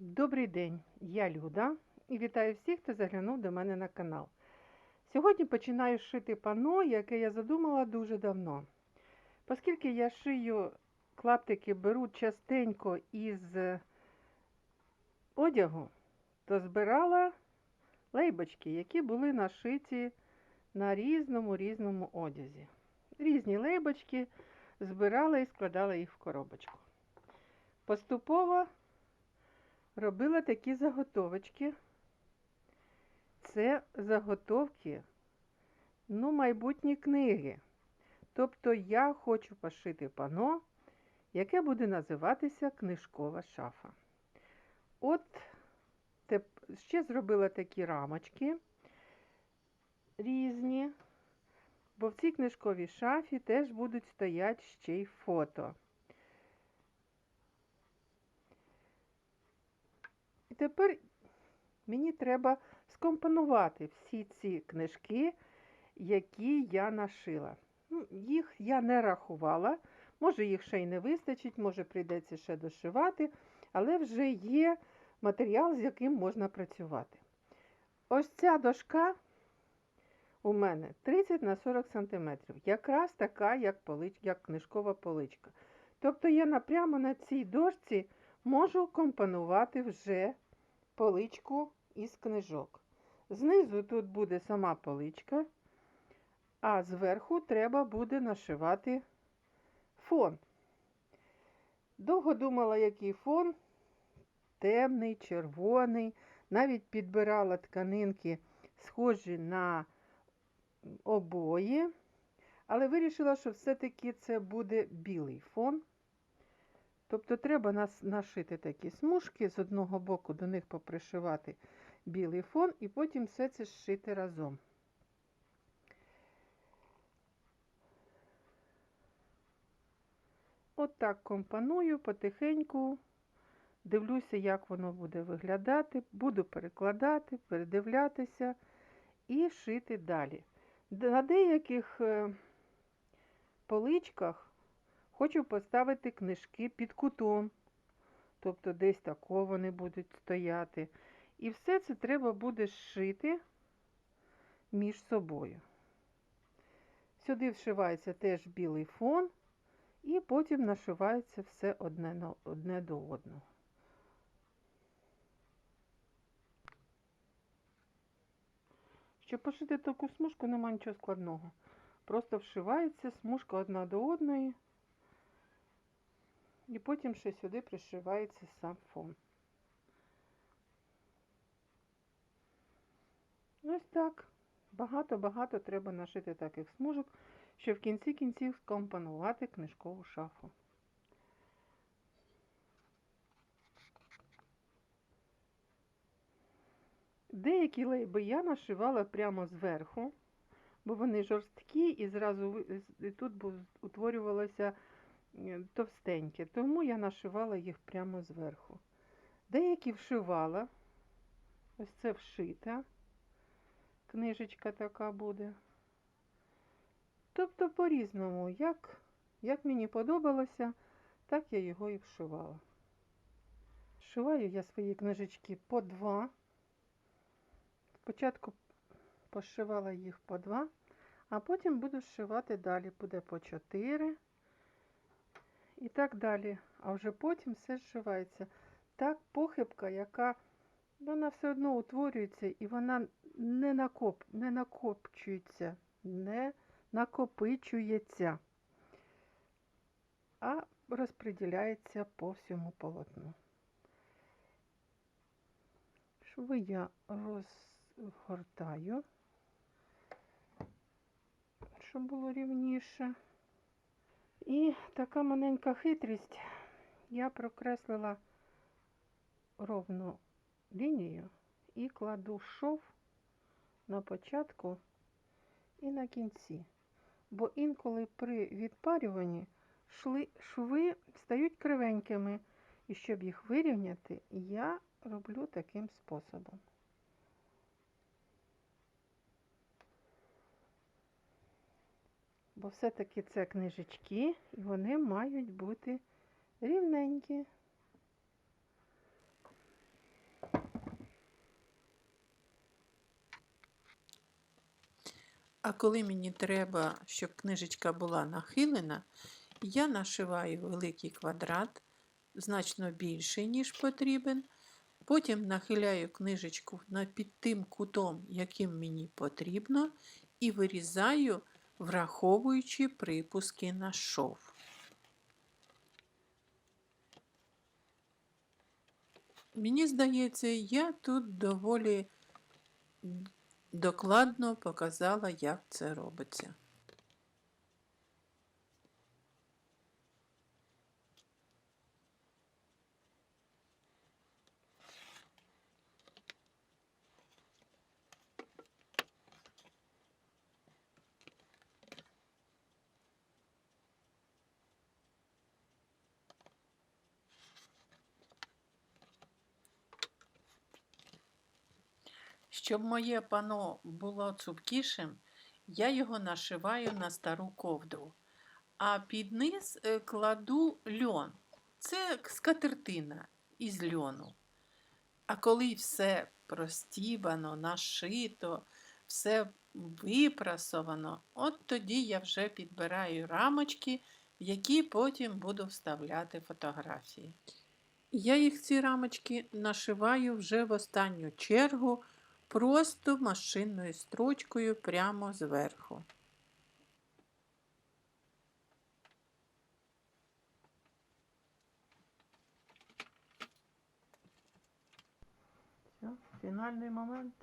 Добрий день, я Люда і вітаю всіх, хто заглянув до мене на канал. Сьогодні починаю шити пано, яке я задумала дуже давно. Оскільки я шию клаптики беру частенько із одягу, то збирала лейбочки, які були нашиті на різному різному одязі. Різні лейбочки збирала і складала їх в коробочку. Поступово робила такі заготовочки. Це заготовки, ну, майбутні книги. Тобто я хочу пошити пано, яке буде називатися книжкова шафа. От ще зробила такі рамочки різні, бо в цій книжковій шафі теж будуть стояти ще й фото. Тепер мені треба скомпонувати всі ці книжки, які я нашила. Ну, їх я не рахувала, може їх ще й не вистачить, може прийдеться ще дошивати, але вже є матеріал, з яким можна працювати. Ось ця дошка у мене 30 на 40 см, якраз така, як, полич... як книжкова поличка. Тобто я напрямо на цій дошці можу компонувати вже поличку із книжок. Знизу тут буде сама поличка, а зверху треба буде нашивати фон. Довго думала, який фон. Темний, червоний, навіть підбирала тканинки, схожі на обої, але вирішила, що все-таки це буде білий фон. Тобто треба нас нашити такі смужки, з одного боку до них попришивати білий фон, і потім все це зшити разом. От так компоную потихеньку, дивлюся, як воно буде виглядати, буду перекладати, передивлятися і шити далі. На деяких е, поличках Хочу поставити книжки під кутом, тобто десь тако вони будуть стояти. І все це треба буде зшити між собою. Сюди вшивається теж білий фон, і потім нашивається все одне, одне до одного. Щоб пошити таку смужку, нема нічого складного. Просто вшивається смужка одна до одної. І потім ще сюди пришивається сам фон. Ось так. Багато-багато треба нашити таких смужок, щоб в кінці кінців скомпонувати книжкову шафу. Деякі лейби я нашивала прямо зверху, бо вони жорсткі і зразу і тут утворювалося товстенькі, тому я нашивала їх прямо зверху. Деякі вшивала, ось це вшита, книжечка така буде. Тобто по-різному, як, як мені подобалося, так я його і вшивала. Вшиваю я свої книжечки по два. Спочатку пошивала їх по два, а потім буду зшивати далі, буде по чотири. І так далі. А вже потім все зшивається. Так, похибка, яка вона все одно утворюється і вона не накоп, не накопчується, не накопичується, а розподіляється по всьому полотну. Шви я розгортаю, щоб було рівніше. І така маленька хитрість. Я прокреслила ровну лінію і кладу шов на початку і на кінці. Бо інколи при відпарюванні шли, шви стають кривенькими. І щоб їх вирівняти, я роблю таким способом. бо все-таки це книжечки, і вони мають бути рівненькі. А коли мені треба, щоб книжечка була нахилена, я нашиваю великий квадрат, значно більший, ніж потрібен. Потім нахиляю книжечку під тим кутом, яким мені потрібно, і вирізаю враховуючи припуски на шов. Мені здається, я тут доволі докладно показала, як це робиться. Щоб моє пано було цупкішим, я його нашиваю на стару ковдру, а під низ е, кладу льон. Це скатертина із льону. А коли все простібано, нашито, все випрасовано, от тоді я вже підбираю рамочки, в які потім буду вставляти фотографії. Я їх ці рамочки нашиваю вже в останню чергу просто машинною строчкою прямо зверху. Все, фінальний момент.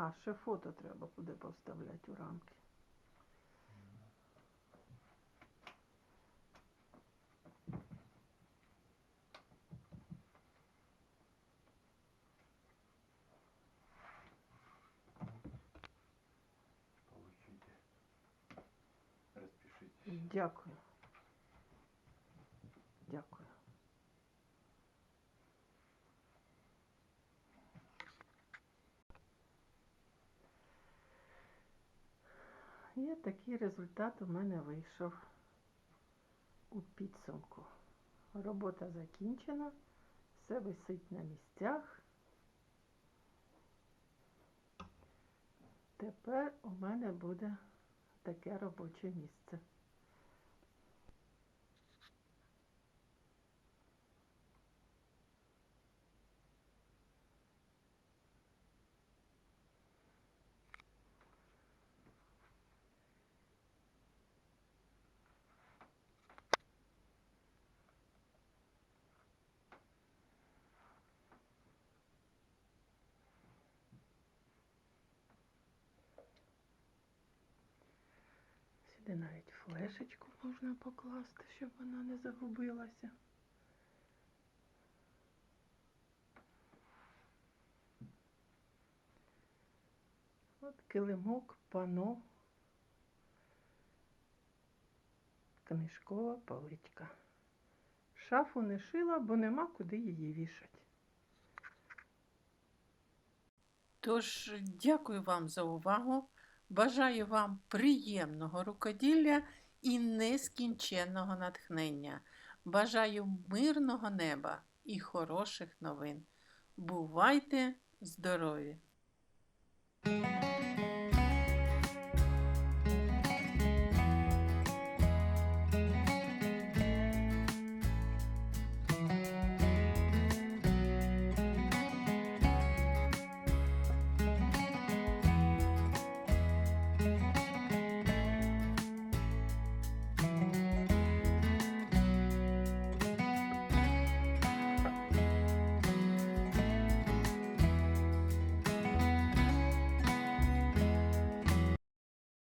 А, ще фото треба буде поставляти у рамки. Получите. Дякую. Дякую. І такий результат у мене вийшов у підсумку. Робота закінчена, все висить на місцях. Тепер у мене буде таке робоче місце. Сюди навіть флешечку можна покласти, щоб вона не загубилася. От килимок, пано, книжкова поличка. Шафу не шила, бо нема куди її вішати. Тож, дякую вам за увагу. Бажаю вам приємного рукоділля і нескінченного натхнення. Бажаю мирного неба і хороших новин. Бувайте здорові!